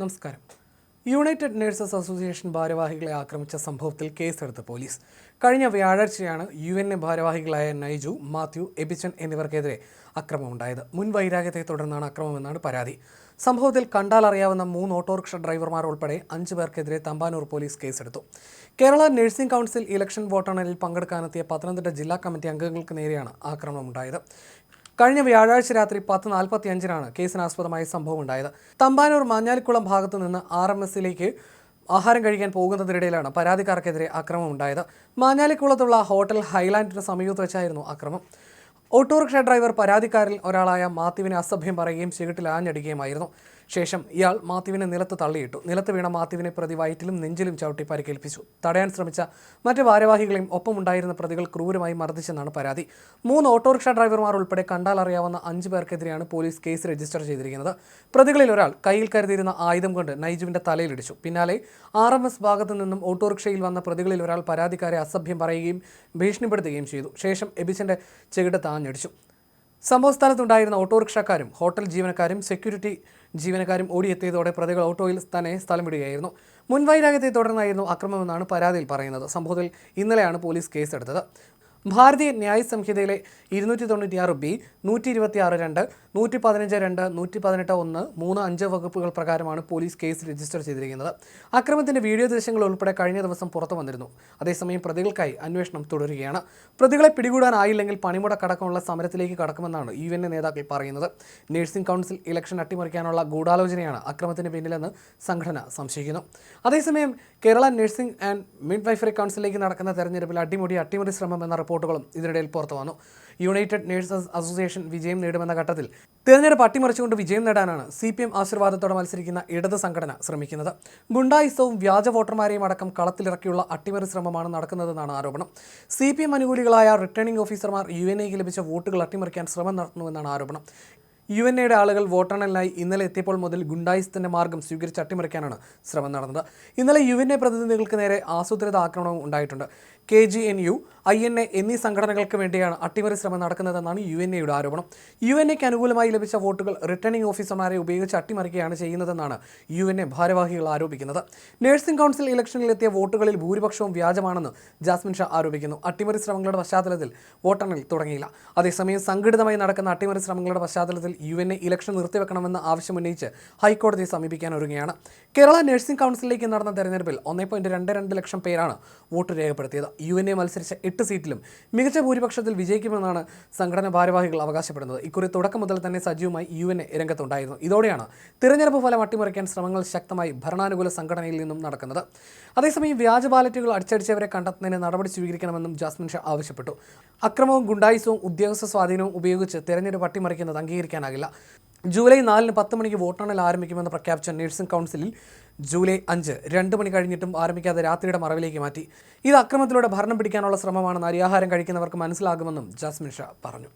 നമസ്കാരം. United nurses association ഭാരവാഹികളെ ആക്രമിച്ച സംഭവത്തിൽ കേസെടുത്ത് പോലീസ്. കഴിഞ്ഞ വ്യാഴാഴ്ചയാണ് യു എൻ എ ഭാരവാഹികളായ നൈജു മാത്യു എബിച്ചൻ എന്നിവർക്കെതിരെ അക്രമമുണ്ടായത്. മുൻ വൈരാഗ്യത്തെ തുടർന്നാണ് അക്രമമെന്നാണ് പരാതി. സംഭവത്തിൽ കണ്ടാൽ അറിയാവുന്ന മൂന്ന് ഓട്ടോറിക്ഷ ഡ്രൈവർമാർ ഉൾപ്പെടെ അഞ്ച് പേർക്കെതിരെ തമ്പാനൂർ പോലീസ് കേസെടുത്തു. കേരള നഴ്സിംഗ് കൗൺസിൽ ഇലക്ഷൻ വോട്ടെണ്ണലിൽ പങ്കെടുക്കാനെത്തിയ പത്തനംതിട്ട ജില്ലാ കമ്മിറ്റി അംഗങ്ങൾക്ക് നേരെയാണ് ആക്രമണമുണ്ടായത്. കഴിഞ്ഞ വ്യാഴാഴ്ച രാത്രി പത്ത് നാൽപ്പത്തി അഞ്ചിനാണ് കേസിനാസ്പദമായ സംഭവം ഉണ്ടായത്. തമ്പാനൂർ മാഞ്ഞാലിക്കുളം ഭാഗത്തു നിന്ന് ആർ എം എസിലേക്ക് ആഹാരം കഴിക്കാൻ പോകുന്നതിനിടയിലാണ് പരാതിക്കാർക്കെതിരെ അക്രമം ഉണ്ടായത്. മാഞ്ഞാലിക്കുളത്തുള്ള ഹോട്ടൽ ഹൈലാൻഡിന് സമീപത്ത് വെച്ചായിരുന്നു അക്രമം. ഓട്ടോറിക്ഷ ഡ്രൈവർ പരാതിക്കാരിൽ ഒരാളായ മാത്യുവിനെ അസഭ്യം പറയുകയും ചീട്ടിൽ ആഞ്ഞടിക്കുകയുമായിരുന്നു. ശേഷം ഇയാൾ മാത്യുവിനെ നിലത്ത് തള്ളിയിട്ടു. നിലത്ത് വീണ മാത്യുവിനെ പ്രതി വയറ്റിലും നെഞ്ചിലും ചവിട്ടി പരിക്കേൽപ്പിച്ചു. തടയാൻ ശ്രമിച്ച മറ്റ് ഭാരവാഹികളെയും ഒപ്പമുണ്ടായിരുന്ന പ്രതികൾ ക്രൂരമായി മർദ്ദിച്ചെന്നാണ് പരാതി. മൂന്ന് ഓട്ടോറിക്ഷ ഡ്രൈവർമാർ ഉൾപ്പെടെ കണ്ടാൽ അറിയാവുന്ന അഞ്ച് പേർക്കെതിരെയാണ് പോലീസ് കേസ് രജിസ്റ്റർ ചെയ്തിരിക്കുന്നത്. പ്രതികളിൽ ഒരാൾ കയ്യിൽ കരുതിയിരുന്ന ആയുധം കൊണ്ട് നൈജുവിന്റെ തലയിലിടിച്ചു. പിന്നാലെ ആർ എം എസ് ഭാഗത്തു നിന്നും ഓട്ടോറിക്ഷയിൽ വന്ന പ്രതികളിൽ ഒരാൾ പരാതിക്കാരെ അസഭ്യം പറയുകയും ഭീഷണിപ്പെടുത്തുകയും ചെയ്തു. ശേഷം എബിസിന്റെ ചെകിട് താഞ്ഞടിച്ചു. സംഭവസ്ഥലത്തുണ്ടായിരുന്ന ഓട്ടോറിക്ഷക്കാരും ഹോട്ടൽ ജീവനക്കാരും സെക്യൂരിറ്റി ജീവനക്കാരും ഓടിയെത്തിയതോടെ പ്രതികൾ ഓട്ടോയിൽ തന്നെ സ്ഥലം വിടുകയായിരുന്നു. മുൻവൈരാഗ്യത്തെ തുടർന്നായിരുന്നു അക്രമമെന്നാണ് പരാതിയിൽ പറയുന്നത്. സംഭവത്തിൽ ഇന്നലെയാണ് പോലീസ് കേസെടുത്തത്. ഭാരതീയ ന്യായ സംഹിതയിലെ ഇരുന്നൂറ്റി തൊണ്ണൂറ്റിയാറ് ബി നൂറ്റി ഇരുപത്തി ആറ് രണ്ട് നൂറ്റി പതിനഞ്ച് രണ്ട് നൂറ്റി പതിനെട്ട് ഒന്ന് മൂന്ന് അഞ്ച് വകുപ്പുകൾ പ്രകാരമാണ് പോലീസ് കേസ് രജിസ്റ്റർ ചെയ്തിരിക്കുന്നത്. അക്രമത്തിന്റെ വീഡിയോ ദൃശ്യങ്ങൾ ഉൾപ്പെടെ കഴിഞ്ഞ ദിവസം പുറത്തു വന്നിരുന്നു. അതേസമയം പ്രതികൾക്കായി അന്വേഷണം തുടരുകയാണ്. പ്രതികളെ പിടികൂടാനായില്ലെങ്കിൽ പണിമുടക്കടക്കമുള്ള സമരത്തിലേക്ക് കടക്കുമെന്നാണ് യു എൻ നേതാക്കൾ പറയുന്നത്. നഴ്സിംഗ് കൗൺസിൽ ഇലക്ഷൻ അട്ടിമറിക്കാനുള്ള ഗൂഢാലോചനയാണ് അക്രമത്തിന് പിന്നിലെന്ന് സംഘടന സംശയിക്കുന്നു. അതേസമയം Kerala nursing and midwifery കൗൺസിലേക്ക് നടക്കുന്ന തെരഞ്ഞെടുപ്പിൽ അടിമുടി അട്ടിമറി ശ്രമം എന്ന റിപ്പോർട്ടുകളും ഇതിനിടയിൽ പുറത്തു വന്നു. യുണൈറ്റഡ് നേഴ്സസ് അസോസിയേഷൻ വിജയം നേടുമെന്ന ഘട്ടത്തിൽ തെരഞ്ഞെടുപ്പ് അട്ടിമറിച്ചുകൊണ്ട് വിജയം നേടാനാണ് സി പി എം ആശീർവാദത്തോടെ മത്സരിക്കുന്ന ഇടത് സംഘടന ശ്രമിക്കുന്നത്. ഗുണ്ടായുസവും വ്യാജ വോട്ടർമാരെയും അടക്കം കളത്തിലിറക്കിയുള്ള അട്ടിമറി ശ്രമമാണ് നടക്കുന്നതെന്നാണ് ആരോപണം. സി പി എം അനുകൂലികളായ റിട്ടേണിംഗ് ഓഫീസർമാർ യു എൻ എക്ക് ലഭിച്ച വോട്ടുകൾ അട്ടിമറിക്കാൻ ശ്രമം നടത്തുന്നുവെന്നാണ് ആരോപണം. യു എൻ എയുടെ ആളുകൾ വോട്ടെണ്ണലിനായി ഇന്നലെ എത്തിയപ്പോൾ മുതൽ ഗുണ്ടായിസത്തിന്റെ മാർഗം സ്വീകരിച്ച് അട്ടിമറിക്കാനാണ് ശ്രമം നടന്നത്. ഇന്നലെ യു എൻ എ പ്രതിനിധികൾക്ക് നേരെ ആസൂത്രിത ആക്രമണവും ഉണ്ടായിട്ടുണ്ട്. K G N U I N A എന്നീ സംഘടനകൾക്ക് വേണ്ടിയാണ് അട്ടിമറി ശ്രമം നടക്കുന്നതെന്നാണ് യു എൻ എയുടെ ആരോപണം. യു എൻ എക്ക് അനുകൂലമായി ലഭിച്ച വോട്ടുകൾ റിട്ടേണിംഗ് ഓഫീസർമാരെ ഉപയോഗിച്ച് അട്ടിമറിക്കുകയാണ് ചെയ്യുന്നതെന്നാണ് യു എൻ എ ഭാരവാഹികൾ ആരോപിക്കുന്നത്. നഴ്സിംഗ് കൗൺസിൽ ഇലക്ഷനിൽ എത്തിയ വോട്ടുകളിൽ ഭൂരിപക്ഷവും വ്യാജമാണെന്ന് ജാസ്മിൻ ഷാ ആരോപിക്കുന്നു. അട്ടിമറി ശ്രമങ്ങളുടെ പശ്ചാത്തലത്തിൽ വോട്ടെണ്ണൽ തുടങ്ങിയില്ല. അതേസമയം സംഘടിതമായി നടക്കുന്ന അട്ടിമറി ശ്രമങ്ങളുടെ പശ്ചാത്തലത്തിൽ യു എൻ എ ഇലക്ഷൻ നിർത്തിവെക്കണമെന്ന ആവശ്യമുന്നയിച്ച് ഹൈക്കോടതിയെ സമീപിക്കാൻ ഒരുങ്ങുകയാണ്. കേരള നഴ്സിംഗ് കൗൺസിലിലേക്ക് നടന്ന തെരഞ്ഞെടുപ്പിൽ ഒന്നേ പോയിന്റ് രണ്ട് രണ്ട് ലക്ഷം പേരാണ് വോട്ട് രേഖപ്പെടുത്തിയത്. യു എൻ എ മത്സരിച്ച എട്ട് സീറ്റിലും മികച്ച ഭൂരിപക്ഷത്തിൽ വിജയിക്കുമെന്നാണ് സംഘടന ഭാരവാഹികൾ അവകാശപ്പെടുന്നത്. ഇക്കുറി തുടക്കം മുതൽ തന്നെ സജീവമായി യു എൻ എ രംഗത്തുണ്ടായിരുന്നു. ഇതോടെയാണ് തിരഞ്ഞെടുപ്പ് ഫലം അട്ടിമറിക്കാൻ ശ്രമങ്ങൾ ശക്തമായി ഭരണാനുകൂല സംഘടനയിൽ നിന്നും നടക്കുന്നത്. അതേസമയം വ്യാജ ബാലറ്റുകൾ അടിച്ചടിച്ചവരെ കണ്ടെത്തുന്നതിന് നടപടി സ്വീകരിക്കണമെന്നും ജാസ്മിൻ ഷാ ആവശ്യപ്പെട്ടു. അക്രമവും ഗുണ്ടായുസവും ഉദ്യോഗസ്ഥ സ്വാധീനവും ഉപയോഗിച്ച് തെരഞ്ഞെടുപ്പ് അട്ടിമറിക്കുന്നത് അംഗീകരിക്കാനാകില്ല ജൂലൈ നാലിന് പത്ത് മണിക്ക് വോട്ടെണ്ണൽ ആരംഭിക്കുമെന്ന് പ്രഖ്യാപിച്ച നഴ്സിംഗ് കൗൺസിലിൽ ജൂലൈ അഞ്ച് രണ്ട് മണി കഴിഞ്ഞിട്ടും ആരംഭിക്കാതെ രാത്രിയുടെ മറവിലേക്ക് മാറ്റി. ഇത് അക്രമത്തിലൂടെ ഭരണം പിടിക്കാനുള്ള ശ്രമമാണെന്ന് അരിയാഹാരം കഴിക്കുന്നവർക്ക് മനസ്സിലാകുമെന്നും ജാസ്മിൻ ഷാ പറഞ്ഞു.